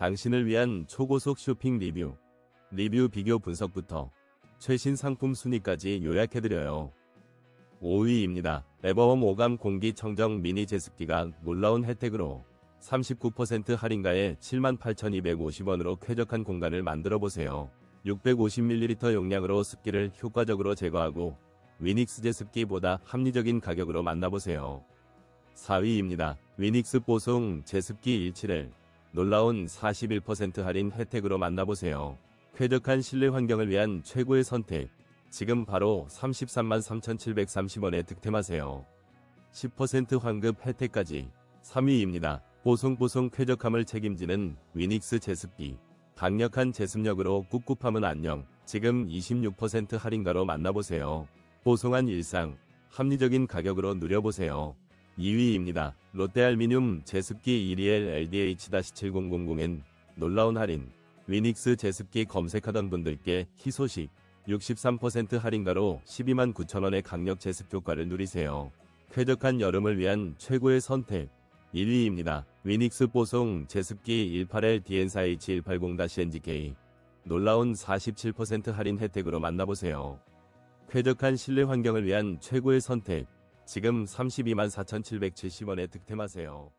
당신을 위한 초고속 쇼핑 리뷰, 리뷰 비교 분석부터 최신 상품 순위까지 요약해드려요. 5위입니다. 에버웜 5감 공기청정 미니 제습기가 놀라운 혜택으로 39% 할인가에 78,250원으로 쾌적한 공간을 만들어 보세요. 650ml 용량으로 습기를 효과적으로 제거하고 위닉스 제습기보다 합리적인 가격으로 만나보세요. 4위입니다. 위닉스 보송 제습기 17을 놀라운 41% 할인 혜택으로 만나보세요. 쾌적한 실내 환경을 위한 최고의 선택. 지금 바로 33만 3,730원에 득템하세요. 10% 환급 혜택까지 3위입니다. 보송보송 쾌적함을 책임지는 위닉스 제습기. 강력한 제습력으로 꿉꿉함은 안녕. 지금 26% 할인가로 만나보세요. 보송한 일상, 합리적인 가격으로 누려보세요. 2위입니다. 롯데알미늄 제습기 1EL LDH-7000N 놀라운 할인. 위닉스 제습기 검색하던 분들께 희소식 63% 할인가로 12만 9천원의 강력 제습 효과를 누리세요. 쾌적한 여름을 위한 최고의 선택 1위입니다. 위닉스 보송 제습기 18L DN4H180-NGK 놀라운 47% 할인 혜택으로 만나보세요. 쾌적한 실내 환경을 위한 최고의 선택 지금 324,770원에 득템하세요.